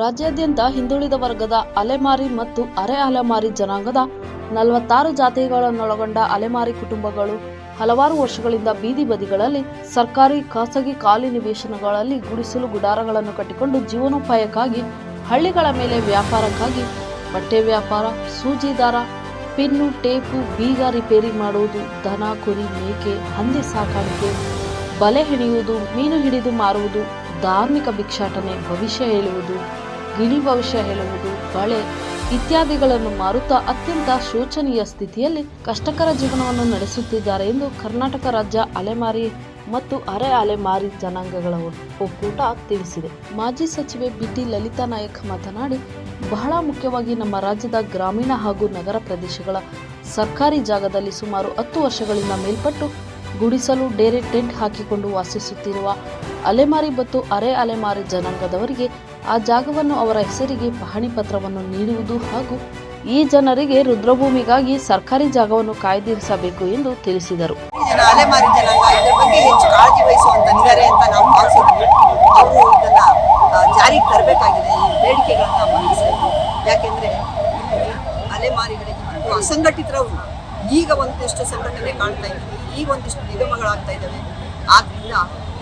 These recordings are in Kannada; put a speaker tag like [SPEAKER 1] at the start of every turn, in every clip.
[SPEAKER 1] ರಾಜ್ಯಾದ್ಯಂತ ಹಿಂದುಳಿದ ವರ್ಗದ ಅಲೆಮಾರಿ ಮತ್ತು ಅರೆ ಅಲೆಮಾರಿ ಜನಾಂಗದ ನಲವತ್ತಾರು ಜಾತಿಗಳನ್ನೊಳಗೊಂಡ ಅಲೆಮಾರಿ ಕುಟುಂಬಗಳು ಹಲವಾರು ವರ್ಷಗಳಿಂದ ಬೀದಿ ಬದಿಗಳಲ್ಲಿ ಸರ್ಕಾರಿ ಖಾಸಗಿ ಖಾಲಿ ನಿವೇಶನಗಳಲ್ಲಿ ಗುಡಿಸಲು ಗುಡಾರಗಳನ್ನು ಕಟ್ಟಿಕೊಂಡು ಜೀವನೋಪಾಯಕ್ಕಾಗಿ, ಹಳ್ಳಿಗಳ ಮೇಲೆ ವ್ಯಾಪಾರಕ್ಕಾಗಿ ಬಟ್ಟೆ ವ್ಯಾಪಾರ ಸೂಜಿ ದಾರ ಪಿನ್ನು, ಟೇಪು, ಬೀಗ ರಿಪೇರಿ ಮಾಡುವುದು ದನ, ಕುರಿ, ಮೇಕೆ, ಹಂದಿ ಸಾಕಾಣಿಕೆ, ಬಲೆ ಹಿಡಿಯುವುದು, ಮೀನು ಹಿಡಿದು ಮಾರುವುದು ಧಾರ್ಮಿಕ ಭಿಕ್ಷಾಟನೆ, ಭವಿಷ್ಯ ಹೇಳುವುದು. ಗಿಳಿ ಭವಿಷ್ಯ ಹೇಳುವುದು ಬಳೆ ಇತ್ಯಾದಿಗಳನ್ನು ಮಾರುತ್ತಾ ಅತ್ಯಂತ ಶೋಚನೀಯ ಸ್ಥಿತಿಯಲ್ಲಿ ಕಷ್ಟಕರ ಜೀವನವನ್ನು ನಡೆಸುತ್ತಿದ್ದಾರೆ ಎಂದು ಕರ್ನಾಟಕ ರಾಜ್ಯ ಅಲೆಮಾರಿ ಮತ್ತು ಅರೆ ಅಲೆಮಾರಿ ಜನಾಂಗಗಳ ಒಕ್ಕೂಟ ತಿಳಿಸಿದೆ. ಮಾಜಿ ಸಚಿವೆ ಬಿಟಿ ಲಲಿತಾ ನಾಯಕ್ ಮಾತನಾಡಿ, ಬಹಳ ಮುಖ್ಯವಾಗಿ ನಮ್ಮ ರಾಜ್ಯದ ಗ್ರಾಮೀಣ ಹಾಗೂ ನಗರ ಪ್ರದೇಶಗಳ ಸರ್ಕಾರಿ ಜಾಗದಲ್ಲಿ ಸುಮಾರು ಹತ್ತು ವರ್ಷಗಳಿಂದ ಮೇಲ್ಪಟ್ಟು ಗುಡಿಸಲು ಡೇರೆ ಟೆಂಟ್ ಹಾಕಿಕೊಂಡು ವಾಸಿಸುತ್ತಿರುವ ಅಲೆಮಾರಿ ಮತ್ತು ಅರೆ ಅಲೆಮಾರಿ ಜನಾಂಗದವರಿಗೆ ಆ ಜಾಗವನ್ನು ಅವರ ಹೆಸರಿಗೆ ಪಹಣಿ ಪತ್ರವನ್ನು ನೀಡುವುದು ಹಾಗೂ ಈ ಜನರಿಗೆ ರುದ್ರಭೂಮಿಗಾಗಿ ಸರ್ಕಾರಿ ಜಾಗವನ್ನು ಕಾಯ್ದಿರಿಸಬೇಕು ಎಂದು ತಿಳಿಸಿದರು.
[SPEAKER 2] ಅಲೆಮಾರಿ ಜನಾಂಗ ಇದರ ಬಗ್ಗೆ ಹೆಚ್ಚು ಕಾಳಜಿ ವಹಿಸುವಂತಂದಿದ್ದಾರೆ ಅಂತ ನಾವು ಭಾವಿಸಿದ್ವಿ. ಅವರು ಇದನ್ನ ಜಾರಿಗೆ ತರಬೇಕಾಗಿದೆ. ಈ ಬೇಡಿಕೆಗಳನ್ನ ಮನ್ನಿಸಬೇಕು ಯಾಕೆಂದ್ರೆ, ಅಲೆಮಾರಿಗಳಿಗೆ ಈಗ ಒಂದಿಷ್ಟು ಸಂಘಟನೆ ಕಾಣ್ತಾ ಇದ್ದೀವಿ, ಈಗ ಒಂದಿಷ್ಟು ನಿಗಮಗಳಾಗ್ತಾ ಇದ್ದಾವೆ. ಆದ್ರಿಂದ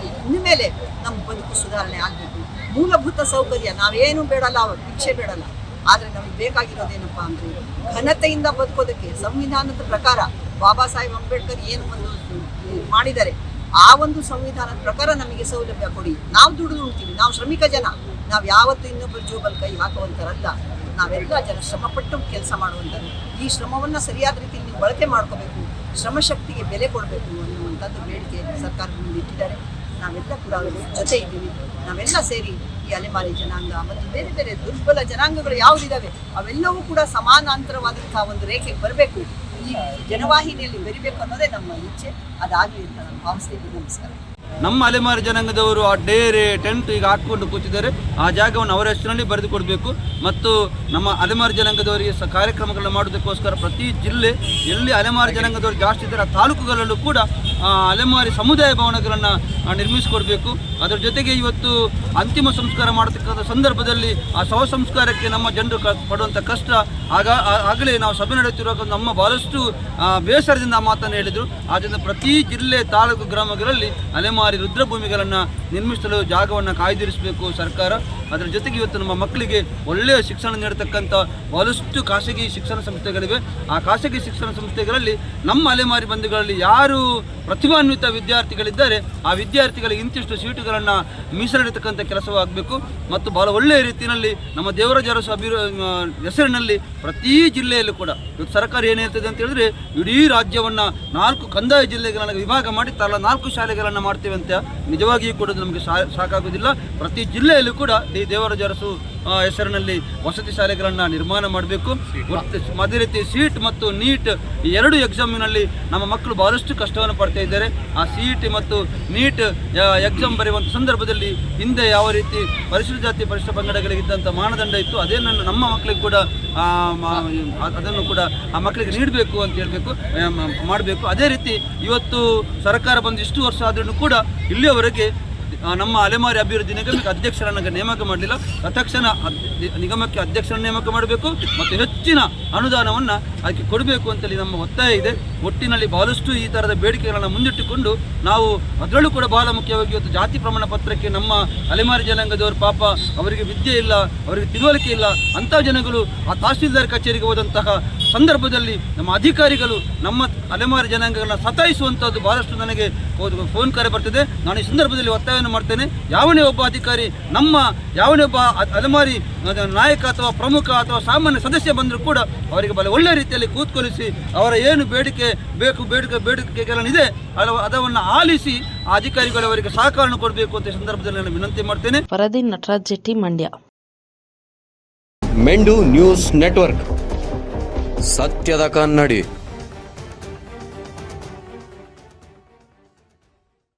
[SPEAKER 2] ಇನ್ನು ಮೇಲೆ ನಮ್ಮ ಬದುಕು ಸುಧಾರಣೆ ಆಗಬೇಕು. ಮೂಲಭೂತ ಸೌಕರ್ಯ, ನಾವೇನು ಬೇಡಲ್ಲ ಭಿಕ್ಷೆ ಬೇಡಲ್ಲ. ಆದರೆ ನಮಗೆ ಬೇಕಾಗಿರೋದೇನಪ್ಪ ಅಂದ್ರೆ ಘನತೆಯಿಂದ ಬದುಕೋದಕ್ಕೆ ಸಂವಿಧಾನದ ಪ್ರಕಾರ ಬಾಬಾ ಸಾಹೇಬ್ ಅಂಬೇಡ್ಕರ್ ಏನು ಒಂದು ಮಾಡಿದ್ದಾರೆ, ಆ ಒಂದು ಸಂವಿಧಾನದ ಪ್ರಕಾರ ನಮಗೆ ಸೌಲಭ್ಯ ಕೊಡಿ. ನಾವು ದುಡಿದು ಉಣ್ತೀವಿ, ನಾವು ಶ್ರಮಿಕ ಜನ. ನಾವು ಯಾವತ್ತೂ ಇನ್ನೊಬ್ಬರು ಜೋಬಲ್ ಕೈ ಹಾಕುವಂಥರಲ್ಲ ನಾವೆಲ್ಲ ಜನ ಶ್ರಮಪಟ್ಟು ಕೆಲಸ ಮಾಡುವಂಥದ್ದು ಈ ಶ್ರಮವನ್ನ ಸರಿಯಾದ ರೀತಿಯಲ್ಲಿ ನೀವು ಬಳಕೆ ಮಾಡ್ಕೋಬೇಕು, ಶ್ರಮಶಕ್ತಿಗೆ ಬೆಲೆ ಕೊಡಬೇಕು ಅನ್ನುವಂಥದ್ದು ಬೇಡಿಕೆ ಸರ್ಕಾರದ ಮುಂದೆ ಇಟ್ಟಿದ್ದಾರೆ. ನಾವೆಲ್ಲ ಕೂಡ ಜೊತೆ ಇದ್ದೀವಿ. ನಾವೆಲ್ಲ ಸೇರಿ ಈ ಅಲೆಮಾರಿ ಜನಾಂಗ ಮತ್ತು ಬೇರೆ ಬೇರೆ ದುರ್ಬಲ ಜನಾಂಗಗಳು ಯಾವುದಿದಾವೆ, ಅವೆಲ್ಲವೂ ಕೂಡ ಸಮಾನಾಂತರವಾದಂತಹ ಒಂದು ರೇಖೆಗೆ ಬರಬೇಕು. ಈ ಜನವಾಹಿನಿಯಲ್ಲಿ ಬೆರಿಬೇಕು ಅನ್ನೋದೇ ನಮ್ಮ ಇಚ್ಛೆ. ಅದಾಗಲಿ ಅಂತ ನಾನು ಭಾವಿಸ್ತೀನಿ. ನಮಸ್ಕಾರ.
[SPEAKER 3] ನಮ್ಮ ಅಲೆಮಾರಿ ಜನಾಂಗದವರು ಆ ಡೇರೆ, ಟೆಂಟ್ ಈಗ ಹಾಕಿಕೊಂಡು ಕೂತಿದ್ದಾರೆ. ಆ ಜಾಗವನ್ನು ಅವರ ಹೆಸರಿನಲ್ಲಿ ಬರೆದು ಕೊಡಬೇಕು ಮತ್ತು ನಮ್ಮ ಅಲೆಮಾರಿ ಜನಾಂಗದವರಿಗೆ ಸಹ ಕಾರ್ಯಕ್ರಮಗಳನ್ನು ಮಾಡೋದಕ್ಕೋಸ್ಕರ ಪ್ರತಿ ಜಿಲ್ಲೆ ಎಲ್ಲಿ ಅಲೆಮಾರಿ ಜನಾಂಗದವರು ಜಾಸ್ತಿ ಇದ್ದಾರೆ, ಆ ತಾಲೂಕುಗಳಲ್ಲೂ ಕೂಡ ಅಲೆಮಾರಿ ಸಮುದಾಯ ಭವನಗಳನ್ನು ನಿರ್ಮಿಸಿಕೊಡಬೇಕು. ಅದರ ಜೊತೆಗೆ ಇವತ್ತು ಅಂತಿಮ ಸಂಸ್ಕಾರ ಮಾಡತಕ್ಕಂಥ ಸಂದರ್ಭದಲ್ಲಿ ಆ ಶವ ಸಂಸ್ಕಾರಕ್ಕೆ ನಮ್ಮ ಜನರು ಕ, ಪಡುವಂಥ ಕಷ್ಟ, ಆಗ ಆಗಲೇ ನಾವು ಸಭೆ ನಡೆಯುತ್ತಿರುವಾಗ ನಮ್ಮ ಬಹಳಷ್ಟು ಬೇಸರದಿಂದ ಆ ಮಾತನ್ನು ಹೇಳಿದರು. ಆದ್ದರಿಂದ ಪ್ರತಿ ಜಿಲ್ಲೆ, ತಾಲೂಕು, ಗ್ರಾಮಗಳಲ್ಲಿ ಅಲೆಮಾರಿ ರುದ್ರಭೂಮಿಗಳನ್ನು ನಿರ್ಮಿಸಲು ಜಾಗವನ್ನು ಕಾಯ್ದಿರಿಸಬೇಕು ಸರ್ಕಾರ. ಅದರ ಜೊತೆಗೆ ಇವತ್ತು ನಮ್ಮ ಮಕ್ಕಳಿಗೆ ಒಳ್ಳೆಯ ಶಿಕ್ಷಣ ನೀಡತಕ್ಕಂಥ ಬಹಳಷ್ಟು ಖಾಸಗಿ ಶಿಕ್ಷಣ ಸಂಸ್ಥೆಗಳಿವೆ. ಆ ಖಾಸಗಿ ಶಿಕ್ಷಣ ಸಂಸ್ಥೆಗಳಲ್ಲಿ ನಮ್ಮ ಅಲೆಮಾರಿ ಬಂಧುಗಳಲ್ಲಿ ಯಾರು ಪ್ರತಿಭಾನ್ವಿತ ವಿದ್ಯಾರ್ಥಿಗಳಿದ್ದಾರೆ. ಆ ವಿದ್ಯಾರ್ಥಿಗಳಿಗೆ ಇಂತಿಷ್ಟು ಸೀಟುಗಳನ್ನು ಮೀಸಲಿಡತಕ್ಕಂಥ ಕೆಲಸವಾಗಬೇಕು. ಮತ್ತು ಬಹಳ ಒಳ್ಳೆಯ ರೀತಿಯಲ್ಲಿ ನಮ್ಮ ದೇವರಾಜ ಅರಸು ಅಭಿವೃ ಹೆಸರಿನಲ್ಲಿ ಪ್ರತಿ ಜಿಲ್ಲೆಯಲ್ಲೂ ಕೂಡ ಇವತ್ತು ಸರ್ಕಾರ ಏನು ಹೇಳ್ತದೆ ಅಂತ ಹೇಳಿದ್ರೆ ಇಡೀ ರಾಜ್ಯವನ್ನು ನಾಲ್ಕು ಕಂದಾಯ ಜಿಲ್ಲೆಗಳನ್ನು ವಿಭಾಗ ಮಾಡಿ ತಲಾ ನಾಲ್ಕು ಶಾಲೆಗಳನ್ನು ಮಾಡ್ತೇವೆ ಅಂತ ನಿಜವಾಗಿಯೂ ಕೂಡ ನಮಗೆ ಸಾಕಾಗುವುದಿಲ್ಲ. ಪ್ರತಿ ಜಿಲ್ಲೆಯಲ್ಲೂ ಕೂಡ ಈ ದೇವರಾಜ ಅರಸು ಆ, ಹೆಸರಿನಲ್ಲಿ ವಸತಿ ಶಾಲೆಗಳನ್ನು ನಿರ್ಮಾಣ ಮಾಡಬೇಕು. ಅದೇ ರೀತಿ ಸೀಟ್ ಮತ್ತು ನೀಟ್ ಈ ಎರಡು ಎಕ್ಸಾಮಿನಲ್ಲಿ ನಮ್ಮ ಮಕ್ಕಳು ಬಹಳಷ್ಟು ಕಷ್ಟವನ್ನು ಪಡ್ತಾ ಇದ್ದಾರೆ. ಆ ಸೀಟ್ ಮತ್ತು ನೀಟ್ ಎಕ್ಸಾಮ್ ಬರೆಯುವಂಥ ಸಂದರ್ಭದಲ್ಲಿ ಹಿಂದೆ ಯಾವ ರೀತಿ ಪರಿಶಿಷ್ಟ ಜಾತಿ ಪರಿಶಿಷ್ಟ ಪಂಗಡಗಳಿಗಿದ್ದಂಥ ಮಾನದಂಡ ಇತ್ತು ಅದೇ ನನ್ನ ನಮ್ಮ ಮಕ್ಕಳಿಗೆ ಕೂಡ ಅದನ್ನು ಕೂಡ ಆ ಮಕ್ಕಳಿಗೆ ನೀಡಬೇಕು ಅಂತ ಹೇಳಬೇಕು ಮಾಡಬೇಕು. ಅದೇ ರೀತಿ ಇವತ್ತು ಸರ್ಕಾರ ಬಂದು ಇಷ್ಟು ವರ್ಷ ಆದ್ರೂ ಕೂಡ ಇಲ್ಲಿಯವರೆಗೆ ನಮ್ಮ ಅಲೆಮಾರಿ ಅಭಿವೃದ್ಧಿ ನಿಗಮಕ್ಕೆ ಅಧ್ಯಕ್ಷರನ್ನು ನೇಮಕ ಮಾಡಲಿಲ್ಲ. ತಕ್ಷಣ ನಿಗಮಕ್ಕೆ ಅಧ್ಯಕ್ಷರನ್ನು ನೇಮಕ ಮಾಡಬೇಕು. ಮತ್ತು ಹೆಚ್ಚಿನ ಅನುದಾನವನ್ನು ಅದಕ್ಕೆ ಕೊಡಬೇಕು ಅಂತೇಳಿ ನಮ್ಮ ಒತ್ತಾಯ ಇದೆ. ಒಟ್ಟಿನಲ್ಲಿ ಬಹಳಷ್ಟು ಈ ಥರದ ಬೇಡಿಕೆಗಳನ್ನು ಮುಂದಿಟ್ಟುಕೊಂಡು ನಾವು ಅದರಲ್ಲೂ ಕೂಡ ಬಹಳ ಮುಖ್ಯವಾಗಿ ಇವತ್ತು ಜಾತಿ ಪ್ರಮಾಣ ಪತ್ರಕ್ಕೆ ನಮ್ಮ ಅಲೆಮಾರಿ ಜನಾಂಗದವರು ಪಾಪ ಅವರಿಗೆ ವಿದ್ಯೆ ಇಲ್ಲ, ಅವರಿಗೆ ತಿಳುವಳಿಕೆ ಇಲ್ಲ, ಅಂಥ ಜನಗಳು ಆ ತಹಸೀಲ್ದಾರ್ ಕಚೇರಿಗೆ ಹೋದಂತಹ ಸಂದರ್ಭದಲ್ಲಿ ನಮ್ಮ ಅಧಿಕಾರಿಗಳು ನಮ್ಮ ಅಲೆಮಾರಿ ಜನಾಂಗಗಳನ್ನ ಸತಾಯಿಸುವಂಥದ್ದು ಬಹಳಷ್ಟು ನನಗೆ ಫೋನ್ ಕರೆ ಬರ್ತದೆ. ನಾನು ಈ ಸಂದರ್ಭದಲ್ಲಿ ಒತ್ತಾಯವನ್ನು ಮಾಡ್ತೇನೆ. ಯಾವನೇ ಒಬ್ಬ ಅಧಿಕಾರಿ, ನಮ್ಮ ಯಾವನೇ ಒಬ್ಬ ಅಲೆಮಾರಿ ನಾಯಕ ಅಥವಾ ಪ್ರಮುಖ ಅಥವಾ ಸಾಮಾನ್ಯ ಸದಸ್ಯ ಬಂದರೂ ಕೂಡ ಅವರಿಗೆ ಬಲ ಒಳ್ಳೆಯ ರೀತಿಯಲ್ಲಿ ಕೂತ್ಕೊಲಿಸಿ ಅವರ ಏನು ಬೇಡಿಕೆ ಬೇಕು ಬೇಡಿಕೆ ಬೇಡಿಕೆಗಳನ್ನಿದೆ ಅದ- ಅದನ್ನು ಆಲಿಸಿ ಆ ಅಧಿಕಾರಿಗಳು ಅವರಿಗೆ ಸಹಕಾರ ಕೊಡಬೇಕು ಅಂತ ಸಂದರ್ಭದಲ್ಲಿ ನಾನು ವಿನಂತಿ ಮಾಡ್ತೇನೆ.
[SPEAKER 1] ಪರದಿ ನಟರಾಜ್ ಜೆಟ್ಟಿ ಮಂಡ್ಯ.
[SPEAKER 4] ಮೆಂಡು ನ್ಯೂಸ್ ನೆಟ್ವರ್ಕ್. ಸತ್ಯದ ಕನ್ನಡಿ.